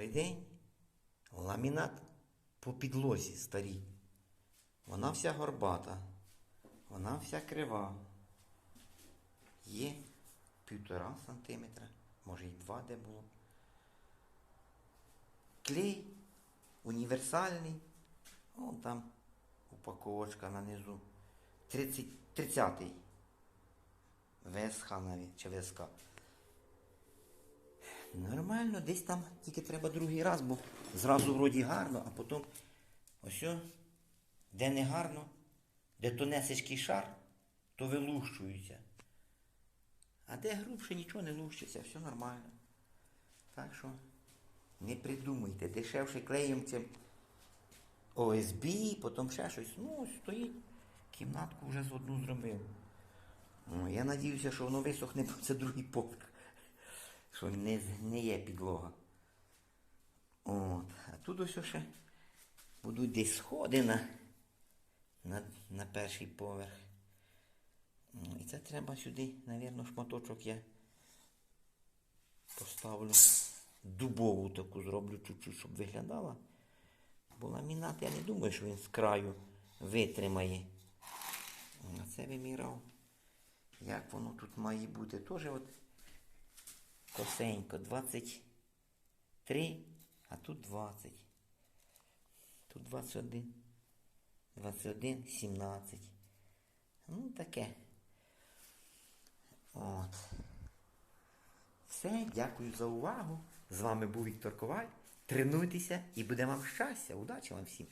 Добрий день. Ламінат по підлозі старій. Вона вся горбата. Вона вся крива. Є півтора сантиметра, може і два де було. Клей універсальний. Вон там упаковочка на низу. 30, 30-й. ВСХ навіть, чи ВСК. Нормально, десь там тільки треба другий раз, бо зразу вроді гарно, а потім ось, де не гарно, де тонесечкий шар, то вилущується. А де грубше нічого не лущиться, все нормально. Так що не придумуйте, дешевше клеєм цим ОСБ, потім ще щось. Ну, стоїть. Кімнатку вже з одну зробив. Ну, я надіюся, що воно висохне, бо це другий поверх. Що не згниє підлога. От. А тут ось ще будуть десь сходи на, на, на перший поверх. І це треба сюди, мабуть, шматочок я поставлю. Дубову таку зроблю чуть-чуть, щоб виглядала. Бо ламінат, я не думаю, що він з краю витримає. А це вимірав. Як воно тут має бути? Теж от косенько. 23, а тут 20. Тут 21. 21, 17. Ну, таке. От. Все, дякую за увагу. З вами був Віктор Коваль. Тренуйтеся і буде вам щастя. Удачі вам всім!